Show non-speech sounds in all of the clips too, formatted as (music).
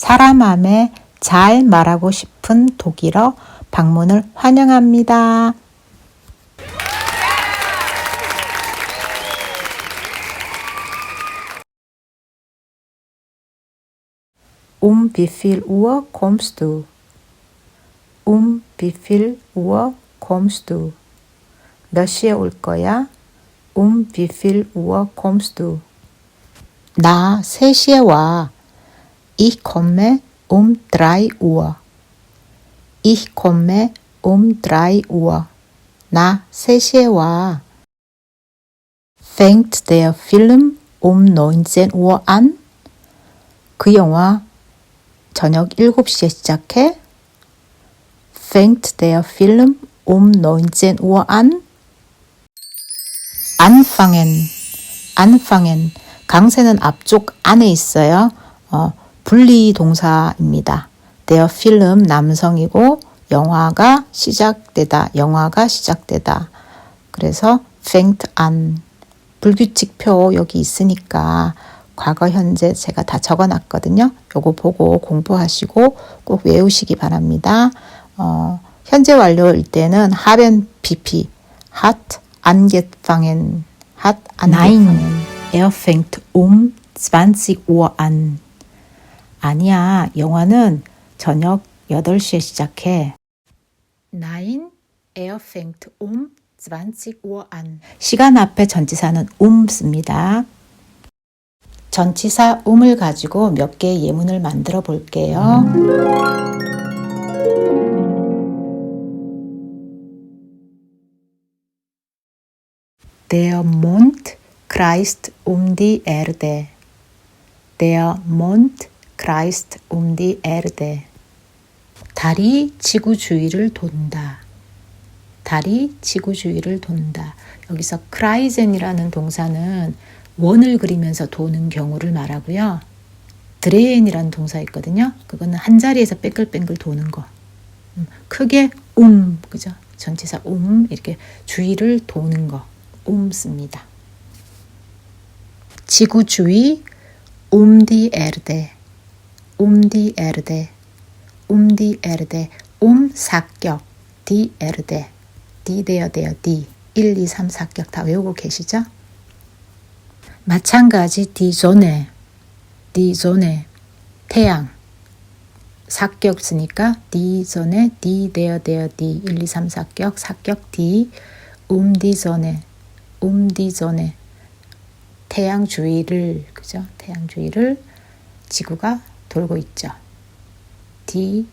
사람 마음에 잘 말하고 싶은 독일어 방문을 환영합니다. Um kommst du? Um wie viel Uhr kommst du? 몇 시에 올 거야? Um viel Uhr kommst du? 나 3시에 와. Ich komme um 3 Uhr. Ich komme um 3 Uhr. 나 3시에 와. Fängt der Film um 19 Uhr an? 그 영화 저녁 7시에 시작해? Fängt der Film um 19 Uhr an? anfangen, anfangen. 강세는 앞쪽 안에 있어요. 어, 분리 동사입니다. der Film 남성이고 영화가 시작되다, 영화가 시작되다. 그래서 fängt an. 불규칙표 여기 있으니까 과거, 현재 제가 다 적어 놨거든요. 요거 보고 공부하시고 꼭 외우시기 바랍니다. 어, 현재 완료일 때는 haben PP, hat angefangen, hat angefangen. er fängt um 20 Uhr an. 아니야, 영화는 저녁 8시에 시작해. Nein, er fängt um 20 Uhr an. 시간 앞에 전치사는 um 씁니다. 전치사 um을 가지고 몇 개의 예문을 만들어 볼게요. Der Mond kreist um die Erde. Der Mond kreist um die Erde. 달이 지구 주위를 돈다. 달이 지구 주위를 돈다. 여기서 크라이젠이라는 동사는 원을 그리면서 도는 경우를 말하고요. 드레인이라는 동사 있거든요. 그거는 한 자리에서 뺑글뺑글 도는 거. 음, 크게 움, 그죠? 전치사 움 이렇게 주위를 도는 거. 움 씁니다. 지구 주위 die Erde. Um Erde. um die Erde. um 사격 die Erde. die 되어 되어 die 1, 2, 3 사격 다 외우고 계시죠? 마찬가지 die Sonne. die Sonne. 태양. 사격 쓰니까 die Sonne, die 되어 되어 die 1, 2, 3 사격 사격 um Sonne. um die Sonne. 태양 주위를 그죠? 태양 주위를 지구가 돌고 있죠. Die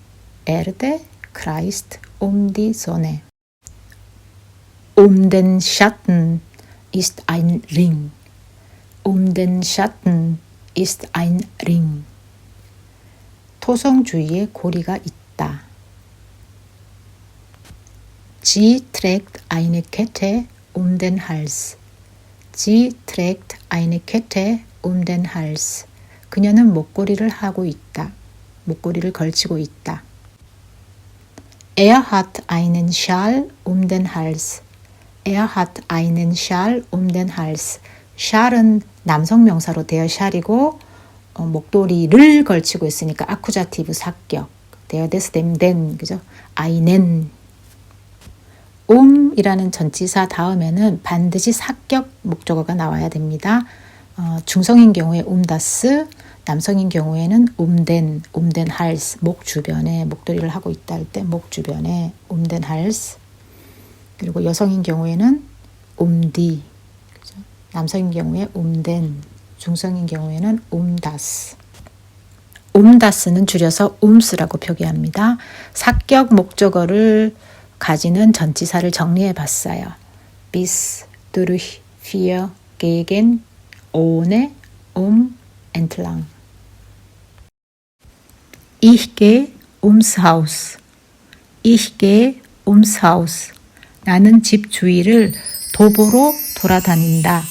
Erde kreist um die Sonne. Um den Schatten ist ein Ring. Um den Schatten ist ein Ring. 토성 주위에 고리가 있다. Sie trägt eine Kette um den Hals. Sie trägt eine Kette um den Hals. 그녀는 목걸이를 하고 있다. 목걸이를 걸치고 있다. Er hat einen Schal um den Hals. Er hat einen Schal um den Hals. 샬은 남성 명사로 되어 샬이고 어, 목도리를 걸치고 있으니까 아쿠자티브 사격. 되어 데스 댐덴 그죠? 아이넨 um이라는 전치사 다음에는 반드시 사격 목적어가 나와야 됩니다. 어, 중성인 경우에 um다스, 남성인 경우에는 umden, umden hals, 목 주변에 목도리를 하고 있다 할 때 목 주변에 umden hals. 그리고 여성인 경우에는 umdi, 그죠? 남성인 경우에 umden, 중성인 경우에는 umdas. umdas는 줄여서 ums라고 표기합니다. 사격 목적어를 가지는 전치사를 정리해 봤어요. bis, durch, für, gegen, ohne, um, entlang. Ich gehe ums Haus. Ich gehe ums Haus. 나는 집 주위를 도보로 돌아다닌다.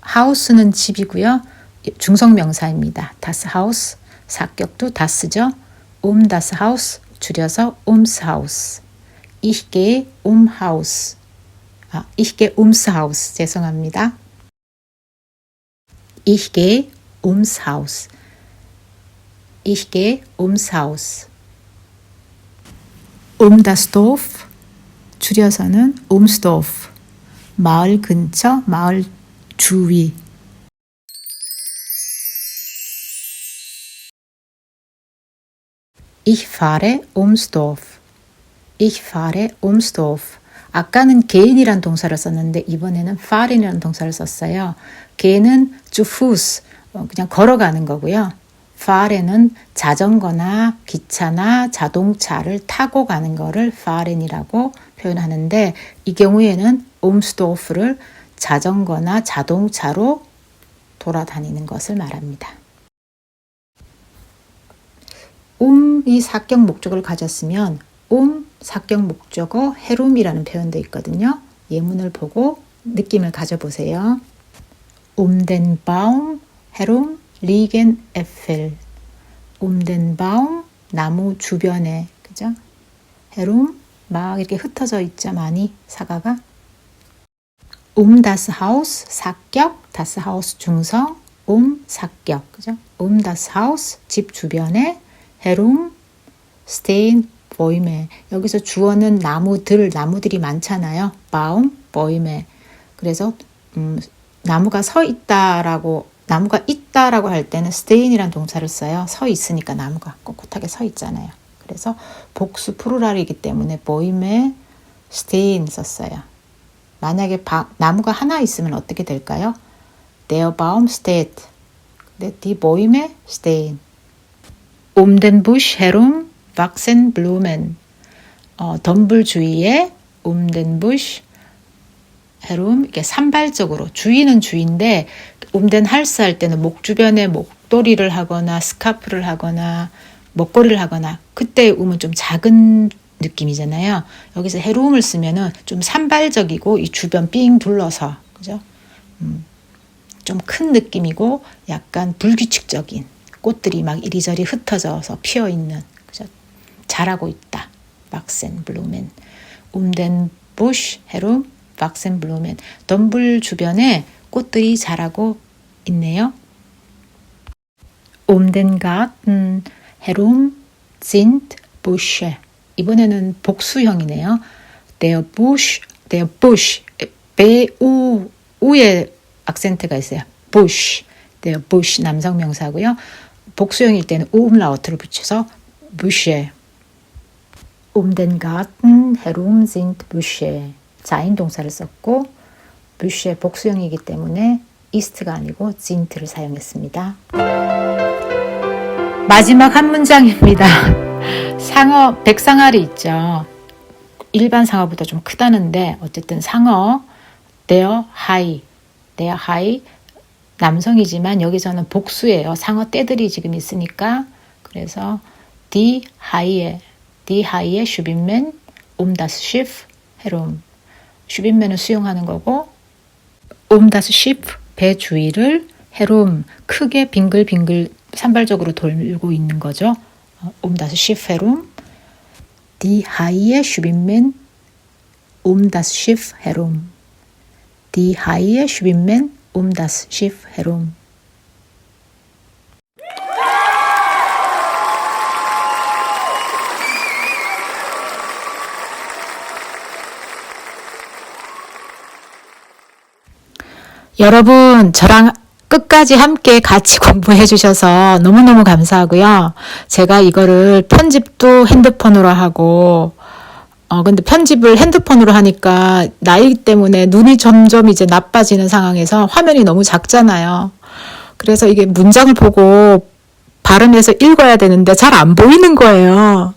하우스는 집이고요. 중성 명사입니다. das Haus 사격도 다스죠. um das Haus 줄여서 ums Haus. Ich gehe um Haus. 아, ich gehe ums Haus. 죄송합니다. Ich gehe ums Haus. Ich gehe ums Haus. Um das Dorf 줄여서는 ums Dorf. 마을 근처, 마을 주위. Ich fahre ums Dorf. Ich fahre ums Dorf. 아까는 개인이란 동사를 썼는데 이번에는 fahren이라는 동사를 썼어요. 개는 Fuß, 어, 그냥 걸어가는 거고요. fahren은 자전거나 기차나 자동차를 타고 가는 거를 fahren이라고 표현하는데 이 경우에는 Dorf를 자전거나 자동차로 돌아다니는 것을 말합니다. um이 사격 목적을 가졌으면 um 사격 목적어 헤룸이라는 표현도 있거든요. 예문을 보고 느낌을 가져보세요. Um Baum herum liegen Äpfel. Um den Baum 나무 주변에 그죠? herum 막 이렇게 흩어져 있죠 많이 사과가. Um das Haus 사격 das Haus 중성 um 사격 그죠? Um das Haus 집 주변에 herum stehen 보임에 여기서 주어는 나무들 나무들이 많잖아요. 바움 보임에 그래서 음, 나무가 서 있다라고 나무가 있다라고 할 때는 stay인이란 동사를 써요. 서 있으니까 나무가 꼿꼿하게 서 있잖아요. 그래서 복수 프루랄이기 때문에 보임에 stay인 썼어요. 만약에 바, 나무가 하나 있으면 어떻게 될까요? Der Baum steht. 근데 die Bäume stehen. Um den Busch herum wachsen Blumen. 어, 덤불 주위에 Busch herum 이게 산발적으로 주인은 주인데 umden 할스 할 때는 목 주변에 목도리를 하거나 스카프를 하거나 먹거리를 하거나 그때 um은 좀 작은 느낌이잖아요. 여기서 헤룸을 쓰면은 좀 산발적이고 이 주변 삥 둘러서 그죠? 음, 좀 큰 느낌이고 약간 불규칙적인 꽃들이 막 이리저리 흩어져서 피어 있는 자라고 있다. 박센 블루멘. umden Busch herum wachsen Blumen. 덤불 주변에 꽃들이 자라고 있네요. Um den Garten herum sind Büsche. 이번에는 복수형이네요. Der Busch, der Busch, B-U, 우에 악센트가 있어요. Busch, der Busch 남성 명사고요. 복수형일 때는 umlaut를 붙여서 Büsche. Um den Garten herum sind Büsche. 자인 동사를 썼고 büsche 복수형이기 때문에 ist가 아니고 sind를 사용했습니다. 마지막 한 문장입니다. (laughs) 상어 백상아리 있죠. 일반 상어보다 좀 크다는데 어쨌든 상어 their high, their high 남성이지만 여기서는 복수예요. 상어 떼들이 지금 있으니까 그래서 die high에 die high에 슈빈맨 um das Schiff herum 슈빈맨을 수용하는 거고 um das Schiff 배 주위를 herum 크게 빙글빙글 산발적으로 돌고 있는 거죠. um herum die Haie schwimmen um das Schiff herum. Die Haie schwimmen um das Schiff herum. 여러분, 저랑 끝까지 함께 같이 (laughs) 공부해 주셔서 너무너무 감사하고요. 제가 이거를 편집도 핸드폰으로 하고, 어, 근데 편집을 핸드폰으로 하니까 나이 때문에 눈이 점점 이제 나빠지는 상황에서 화면이 너무 작잖아요. 그래서 이게 문장을 보고 발음해서 읽어야 되는데 잘 안 보이는 거예요.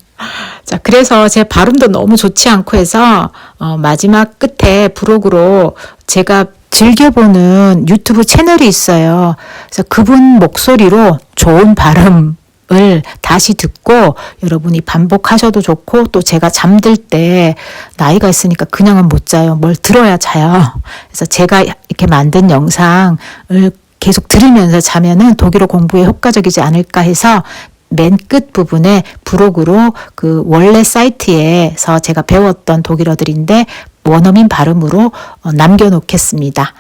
자, 그래서 제 발음도 너무 좋지 않고 해서, 어, 마지막 끝에 부록으로 제가 즐겨보는 유튜브 채널이 있어요. 그래서 그분 목소리로 좋은 발음, 을 다시 듣고 여러분이 반복하셔도 좋고 또 제가 잠들 때 나이가 있으니까 그냥은 못 자요. 뭘 들어야 자요. 그래서 제가 이렇게 만든 영상을 계속 들으면서 자면은 독일어 공부에 효과적이지 않을까 해서 맨 끝 부분에 부록으로 그 원래 사이트에서 제가 배웠던 독일어들인데 원어민 발음으로 어, 남겨놓겠습니다.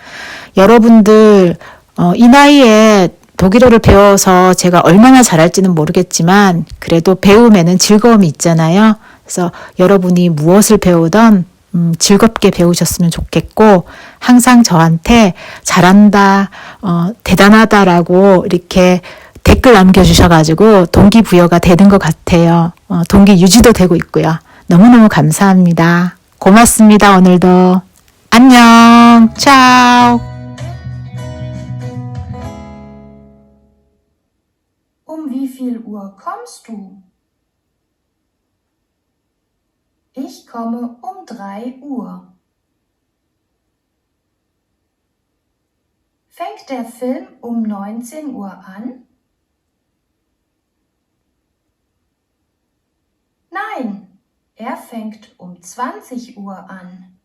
여러분들 어, 이 나이에 독일어를 배워서 제가 얼마나 잘할지는 모르겠지만 그래도 배움에는 즐거움이 있잖아요. 그래서 여러분이 무엇을 배우던 음, 즐겁게 배우셨으면 좋겠고 항상 저한테 잘한다, 어, 대단하다라고 이렇게 댓글 남겨주셔가지고 동기부여가 되는 것 같아요. 어, 동기 유지도 되고 있고요. 너무너무 감사합니다. 고맙습니다. 오늘도 안녕, 차오. Um wie viel Uhr kommst du? Ich komme um 3 Uhr. Fängt der Film um 19 Uhr an? Nein, er fängt um 20 Uhr an.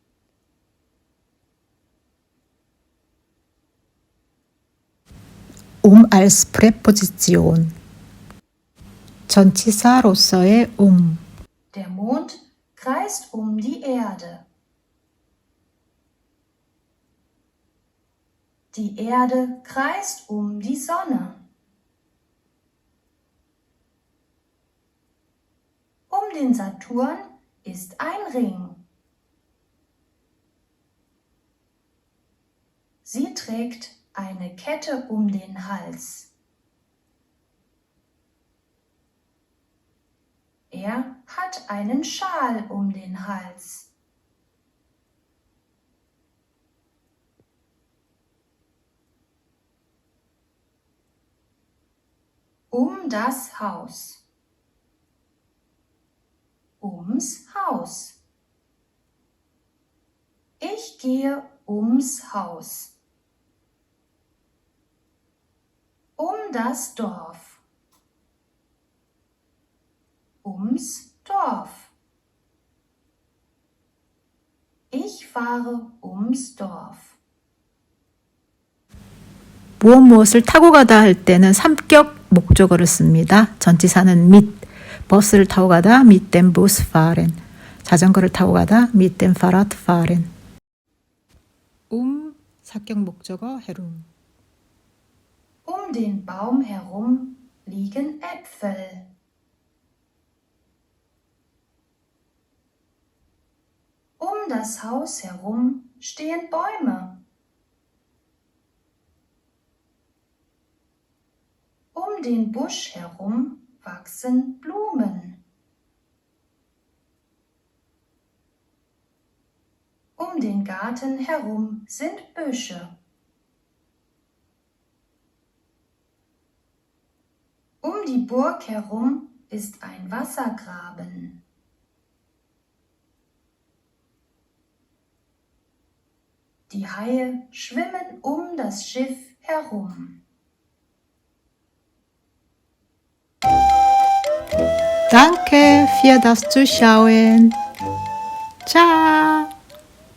um als Präposition. 전치사로서의 um. Der Mond kreist um die Erde. Die Erde kreist um die Sonne. Den Saturn ist ein Ring. Sie trägt eine Kette um den Hals. Er hat einen Schal um den Hals. Um das Haus. Ums Haus. Ich gehe ums Haus. Um das Dorf. Ums Dorf. Ich fahre ums Dorf. 무엇 무엇을 타고 가다 할 때는 삼격 목적어를 씁니다. 전치사는 mit, 버스를 타고 가다 mit dem Bus fahren, 자전거를 타고 가다 mit dem Fahrrad fahren. um 사격 목적어 herum. Um den Baum herum liegen Äpfel. Um das Haus herum stehen Bäume. Um den Busch herum wachsen Blumen. Um den Garten herum sind Büsche. Um die Burg herum ist ein Wassergraben. Die Haie schwimmen um das Schiff herum. Danke für das Zuschauen. Ciao.